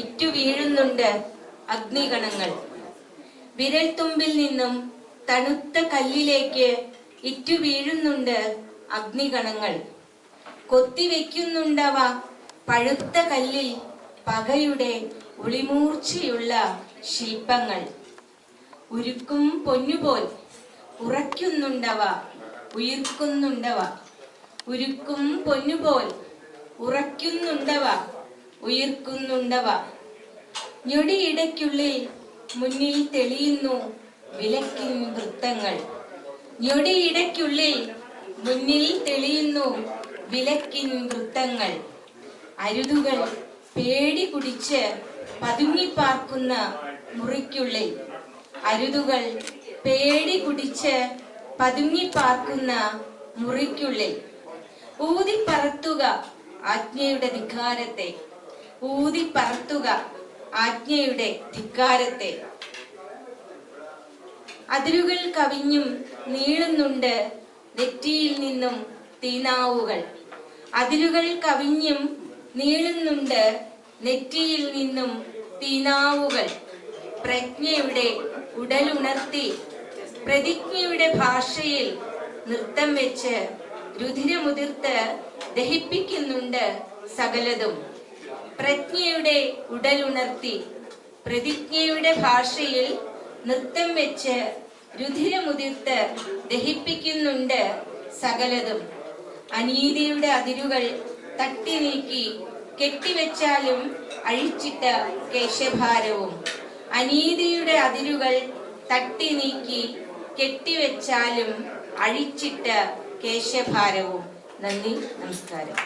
ഇറ്റു വീഴുന്നുണ്ട് അഗ്നികണങ്ങൾ വിരൽത്തുമ്പിൽ നിന്നും തണുത്ത കല്ലിലേക്ക് ഇറ്റു വീഴുന്നുണ്ട് അഗ്നികണങ്ങൾ കൊത്തിവെക്കുന്നുണ്ടവ പഴുത്ത കല്ലിൽ പകയുടെ ഒളിമൂർച്ചയുള്ള ശില്പങ്ങൾ. ഉരുക്കും പൊന്നുപോൽ ഉറയ്ക്കുന്നുണ്ടവ ഉയർക്കുന്നുണ്ടവ. ഉരുക്കും പൊന്നുപോൽ ഉറയ്ക്കുന്നുണ്ടവ ഉയിർക്കുന്നുണ്ടവ. ഞൊടിയിടയ്ക്കുള്ളിൽ മുന്നിൽ തെളിയുന്നു വിലക്കിൻ വൃത്തങ്ങൾ. ഞൊടിയിടയ്ക്കുള്ളിൽ മുന്നിൽ തെളിയുന്നു വിലക്കിൻ വൃത്തങ്ങൾ. അരുതുകൾ പേടി കുടിച്ച് പതുങ്ങിപ്പാർക്കുന്ന മുറിക്കുള്ളിൽ. അരുതുകൾ പേടി കുടിച്ച് പതുങ്ങിപ്പാർക്കുന്ന മുറിക്കുള്ളിൽ. ഊതിപ്പറത്തുക ആജ്ഞയുടെ ധിക്കാരത്തെ ഊതിപ്പറത്തുക ആജ്ഞയുടെ ധിക്കാരത്തെ. അതിരുകൾ കവിഞ്ഞും നീളുന്നുണ്ട് നെറ്റിയിൽ നിന്നും തീനാവുകൾ. അതിരുകൾ കവിഞ്ഞും നീളുന്നുണ്ട് നെറ്റിയിൽ നിന്നും തീനാവുകൾ. പ്രജ്ഞയുടെ ഉടലുണർത്തി പ്രതിജ്ഞയുടെ ഭാഷയിൽ നൃത്തം വെച്ച് രുധിരമുതിർത്ത് ദഹിപ്പിക്കുന്നുണ്ട് സകലതും. പ്രജ്ഞയുടെ ഉടലുണർത്തി പ്രതിജ്ഞയുടെ ഭാഷയിൽ നൃത്തം വെച്ച് രുധിരമുതിർത്ത് ദഹിപ്പിക്കുന്നുണ്ട് സകലതും. അനീതിയുടെ അതിരുകൾ തട്ടി നീക്കി കെട്ടിവെച്ചാലും അഴിച്ചിട്ട കേശഭാരവും. അനീതിയുടെ അതിരുകൾ തട്ടി നീക്കി കെട്ടിവെച്ചാലും അഴിച്ചിട്ട കേശഭാരവും. നന്ദി നമസ്കാരം.